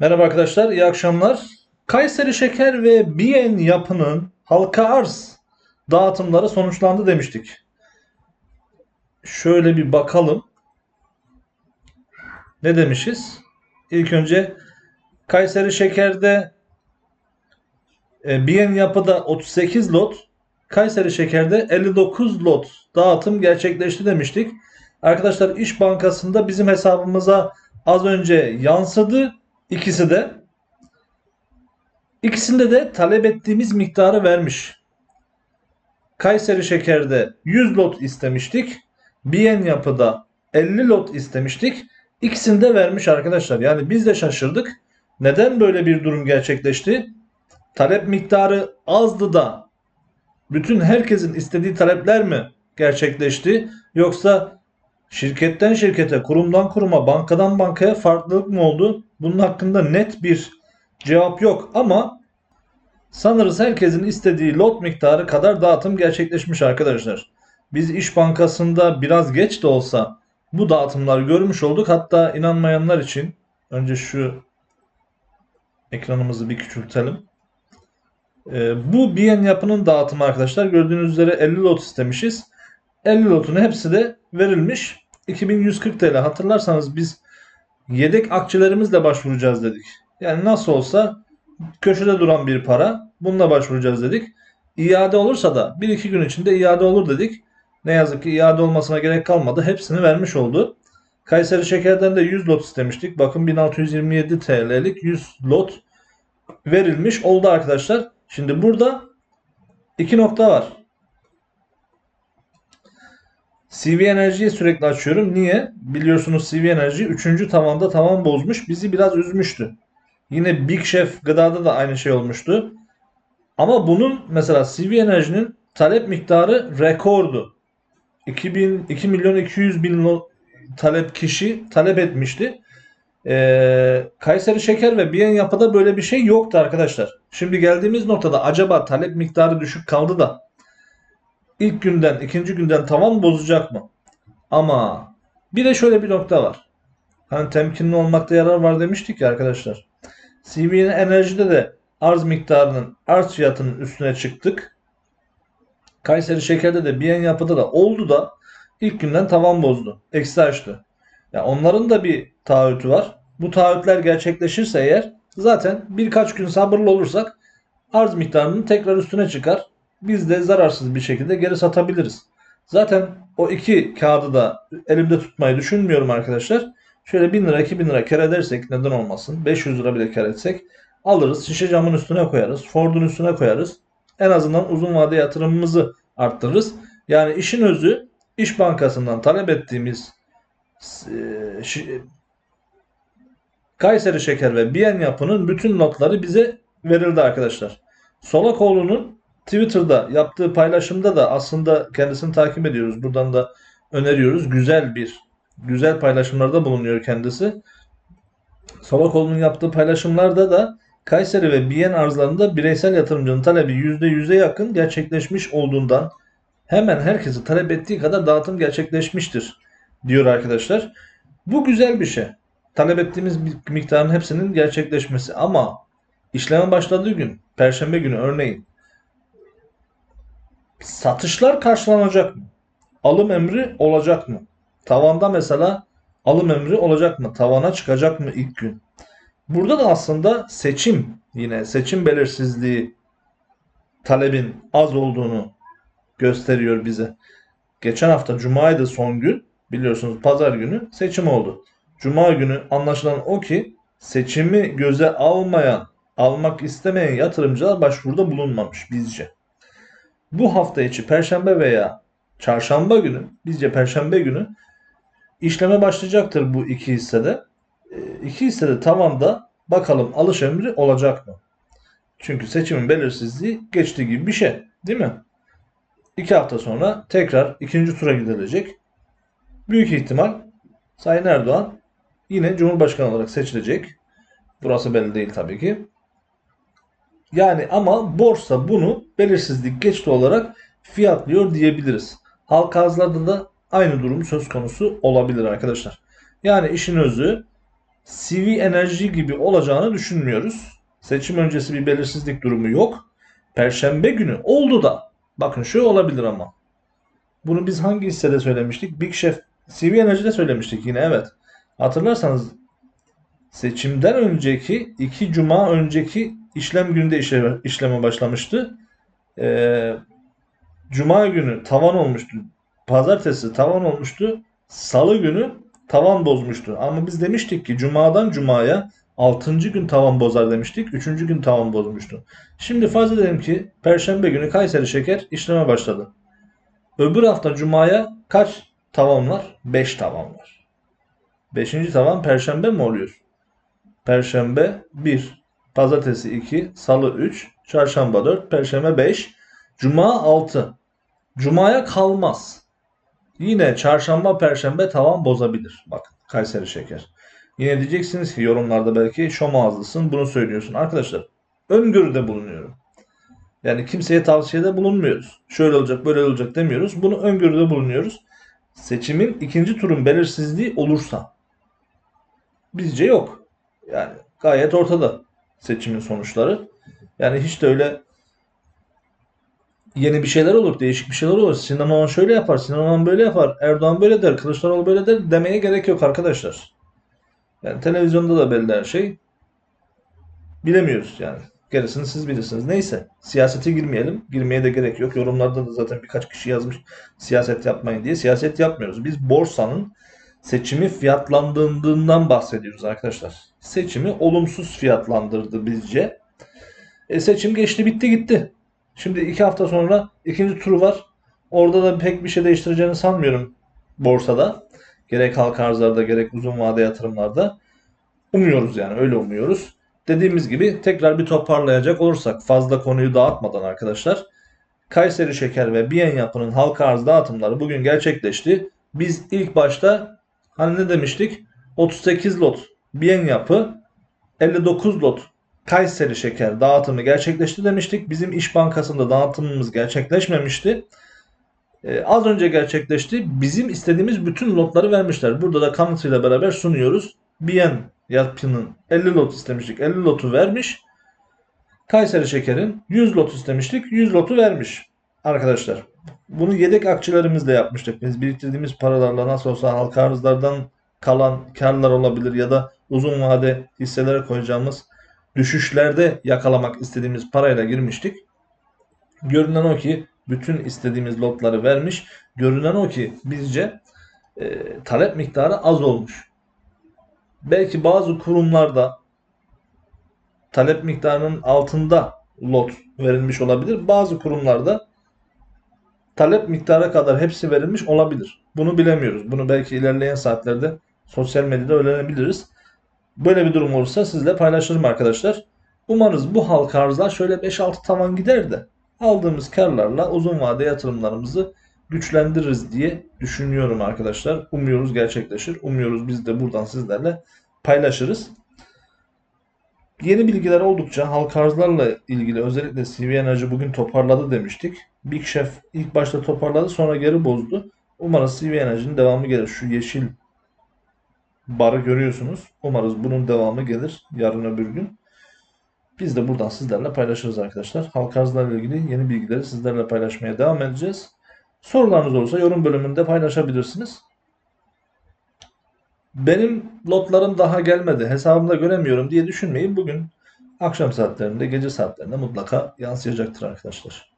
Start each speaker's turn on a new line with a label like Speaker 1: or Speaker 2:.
Speaker 1: Merhaba arkadaşlar, iyi akşamlar. Kayseri Şeker ve Biyen Yapı'nın halka arz dağıtımları sonuçlandı demiştik. Şöyle bir bakalım. Ne demişiz? İlk önce Kayseri Şeker'de e, Biyen Yapı'da 38 lot, Kayseri Şeker'de 59 lot dağıtım gerçekleşti demiştik. Arkadaşlar İş Bankası'nda bizim hesabımıza az önce yansıdı. İkisi de. İkisinde de talep ettiğimiz miktarı vermiş. Kayseri Şeker'de 100 lot istemiştik. Biyen Yapı'da 50 lot istemiştik. İkisini de vermiş arkadaşlar. Yani biz de şaşırdık. Neden böyle bir durum gerçekleşti? Talep miktarı azdı da bütün herkesin istediği talepler mi gerçekleşti? Yoksa şirketten şirkete, kurumdan kuruma, bankadan bankaya farklılık mı oldu? Bunun hakkında net bir cevap yok ama sanırız herkesin istediği lot miktarı kadar dağıtım gerçekleşmiş arkadaşlar. Biz İş Bankası'nda biraz geç de olsa bu dağıtımları görmüş olduk. Hatta inanmayanlar için önce şu ekranımızı bir küçültelim. Ee, bu BN yapının dağıtımı arkadaşlar. Gördüğünüz üzere 50 lot istemişiz. 50 lotun hepsi de verilmiş. 2140 TL hatırlarsanız biz yedek akçelerimizle başvuracağız dedik. Yani nasıl olsa köşede duran bir para. Bununla başvuracağız dedik. İade olursa da 1-2 gün içinde iade olur dedik. Ne yazık ki iade olmasına gerek kalmadı. Hepsini vermiş oldu. Kayseri Şeker'den de 100 lot istemiştik. Bakın 1627 TL'lik 100 lot verilmiş oldu arkadaşlar. Şimdi burada iki nokta var. CV Enerji'yi sürekli açıyorum. Niye? Biliyorsunuz CV Enerji 3. tavanda tavan bozmuş. Bizi biraz üzmüştü. Yine Big Chef gıdada da aynı şey olmuştu. Ama bunun mesela CV Enerji'nin talep miktarı rekordu. 2000, 2 milyon 200 bin talep kişi talep etmişti. Ee, Kayseri Şeker ve Biyen Yapı'da böyle bir şey yoktu arkadaşlar. Şimdi geldiğimiz noktada acaba talep miktarı düşük kaldı da ilk günden, ikinci günden tavan bozacak mı? Ama bir de şöyle bir nokta var. Hani temkinli olmakta yarar var demiştik ya arkadaşlar. CV'nin enerjide de arz miktarının arz fiyatının üstüne çıktık. Kayseri Şeker'de de Biyen Yapı'da da oldu da ilk günden tavan bozdu. Eksi açtı. Ya onların da bir taahhütü var. Bu taahhütler gerçekleşirse eğer zaten birkaç gün sabırlı olursak arz miktarının tekrar üstüne çıkar. Biz de zararsız bir şekilde geri satabiliriz. Zaten o iki kağıdı da elimde tutmayı düşünmüyorum arkadaşlar. Şöyle 1000 lira 2000 lira kar edersek neden olmasın. 500 lira bile kar etsek alırız. Şişe camın üstüne koyarız. Ford'un üstüne koyarız. En azından uzun vade yatırımımızı arttırırız. Yani işin özü İş Bankası'ndan talep ettiğimiz e, Kayseri Şeker ve Biyen Yapı'nın bütün notları bize verildi arkadaşlar. Solakoğlu'nun Twitter'da yaptığı paylaşımda da aslında kendisini takip ediyoruz. Buradan da öneriyoruz. Güzel bir güzel paylaşımlarda bulunuyor kendisi. Solakoğlu'nun yaptığı paylaşımlarda da Kayseri ve Biyen arzlarında bireysel yatırımcının talebi %100'e yakın gerçekleşmiş olduğundan hemen herkesi talep ettiği kadar dağıtım gerçekleşmiştir diyor arkadaşlar. Bu güzel bir şey. Talep ettiğimiz miktarın hepsinin gerçekleşmesi ama işleme başladığı gün, perşembe günü örneğin satışlar karşılanacak mı? Alım emri olacak mı? Tavanda mesela alım emri olacak mı? Tavana çıkacak mı ilk gün? Burada da aslında seçim yine seçim belirsizliği talebin az olduğunu gösteriyor bize. Geçen hafta Cuma'ydı son gün. Biliyorsunuz pazar günü seçim oldu. Cuma günü anlaşılan o ki seçimi göze almayan, almak istemeyen yatırımcılar başvuruda bulunmamış bizce. Bu hafta içi Perşembe veya Çarşamba günü, bizce Perşembe günü işleme başlayacaktır bu iki hissede. E, İki hissede tavanda bakalım alış emri olacak mı? Çünkü seçimin belirsizliği geçtiği gibi bir şey, değil mi? İki hafta sonra tekrar ikinci tura gidilecek. Büyük ihtimal Sayın Erdoğan yine Cumhurbaşkanı olarak seçilecek. Burası belli değil tabii ki. Yani ama borsa bunu belirsizlik geçti olarak fiyatlıyor diyebiliriz. Halka arzlarda da aynı durum söz konusu olabilir arkadaşlar. Yani işin özü CV enerji gibi olacağını düşünmüyoruz. Seçim öncesi bir belirsizlik durumu yok. Perşembe günü oldu da bakın şu olabilir ama. Bunu biz hangi hissede söylemiştik? Big Chef CV Enerji'de söylemiştik yine evet. Hatırlarsanız seçimden önceki iki cuma önceki işlem günde işleme, işleme başlamıştı. Ee, cuma günü tavan olmuştu. Pazartesi tavan olmuştu. Salı günü tavan bozmuştu. Ama biz demiştik ki cumadan cumaya 6. gün tavan bozar demiştik. 3. gün tavan bozmuştu. Şimdi farz edelim ki perşembe günü Kayseri Şeker işleme başladı. Öbür hafta cumaya kaç tavan var? 5 tavan var. 5. tavan perşembe mi oluyor? Perşembe 1, pazartesi 2, salı 3, çarşamba 4, perşembe 5, cuma 6. Cumaya kalmaz. Yine çarşamba, perşembe tavan bozabilir. Bak Kayseri Şeker. Yine diyeceksiniz ki yorumlarda belki şom ağızlısın bunu söylüyorsun. Arkadaşlar öngörüde bulunuyorum. Yani kimseye tavsiyede bulunmuyoruz. Şöyle olacak böyle olacak demiyoruz. Bunu öngörüde bulunuyoruz. Seçimin ikinci turun belirsizliği olursa bizce yok. Yani gayet ortada seçimin sonuçları. Yani hiç de öyle yeni bir şeyler olur, değişik bir şeyler olur. Sinan Oğan şöyle yapar, Sinan Oğan böyle yapar, Erdoğan böyle der, Kılıçdaroğlu böyle der demeye gerek yok arkadaşlar. Yani televizyonda da belli her şey. Bilemiyoruz yani. Gerisini siz bilirsiniz. Neyse. Siyasete girmeyelim. Girmeye de gerek yok. Yorumlarda da zaten birkaç kişi yazmış siyaset yapmayın diye. Siyaset yapmıyoruz. Biz borsanın seçimi fiyatlandırdığından bahsediyoruz arkadaşlar. Seçimi olumsuz fiyatlandırdı bizce. E seçim geçti bitti gitti. Şimdi iki hafta sonra ikinci turu var. Orada da pek bir şey değiştireceğini sanmıyorum borsada. Gerek halka arzlarda gerek uzun vade yatırımlarda. Umuyoruz yani öyle umuyoruz. Dediğimiz gibi tekrar bir toparlayacak olursak fazla konuyu dağıtmadan arkadaşlar. Kayseri Şeker ve Biyen Yapı'nın halka arz dağıtımları bugün gerçekleşti. Biz ilk başta hani ne demiştik? 38 lot Biyen Yapı, 59 lot Kayseri Şeker dağıtımı gerçekleşti demiştik. Bizim İş Bankası'nda dağıtımımız gerçekleşmemişti. Ee, az önce gerçekleşti. Bizim istediğimiz bütün lotları vermişler. Burada da kanıtıyla beraber sunuyoruz. Biyen yapının 50 lot istemiştik. 50 lotu vermiş. Kayseri Şeker'in 100 lot istemiştik. 100 lotu vermiş. Arkadaşlar bunu yedek akçelerimizle yapmıştık. Biz biriktirdiğimiz paralarla nasıl olsa halka arzlardan kalan karlar olabilir ya da uzun vade hisselere koyacağımız düşüşlerde yakalamak istediğimiz parayla girmiştik. Görünen o ki bütün istediğimiz lotları vermiş. Görünen o ki bizce e, talep miktarı az olmuş. Belki bazı kurumlarda talep miktarının altında lot verilmiş olabilir. Bazı kurumlarda talep miktarı kadar hepsi verilmiş olabilir. Bunu bilemiyoruz. Bunu belki ilerleyen saatlerde sosyal medyada öğrenebiliriz. Böyle bir durum olursa sizle paylaşırım arkadaşlar. Umarız bu halka arzlar şöyle 5-6 tavan gider de aldığımız karlarla uzun vade yatırımlarımızı güçlendiririz diye düşünüyorum arkadaşlar. Umuyoruz gerçekleşir. Umuyoruz biz de buradan sizlerle paylaşırız. Yeni bilgiler oldukça halka arzlarla ilgili özellikle CV Enerji bugün toparladı demiştik. Big Chef ilk başta toparladı sonra geri bozdu. Umarız CV Enerji'nin devamı gelir. Şu yeşil barı görüyorsunuz. Umarız bunun devamı gelir yarın öbür gün. Biz de buradan sizlerle paylaşırız arkadaşlar. Halka arzlarla ilgili yeni bilgileri sizlerle paylaşmaya devam edeceğiz. Sorularınız olursa yorum bölümünde paylaşabilirsiniz. Benim lotlarım daha gelmedi, hesabımda göremiyorum diye düşünmeyin. Bugün akşam saatlerinde, gece saatlerinde mutlaka yansıyacaktır arkadaşlar.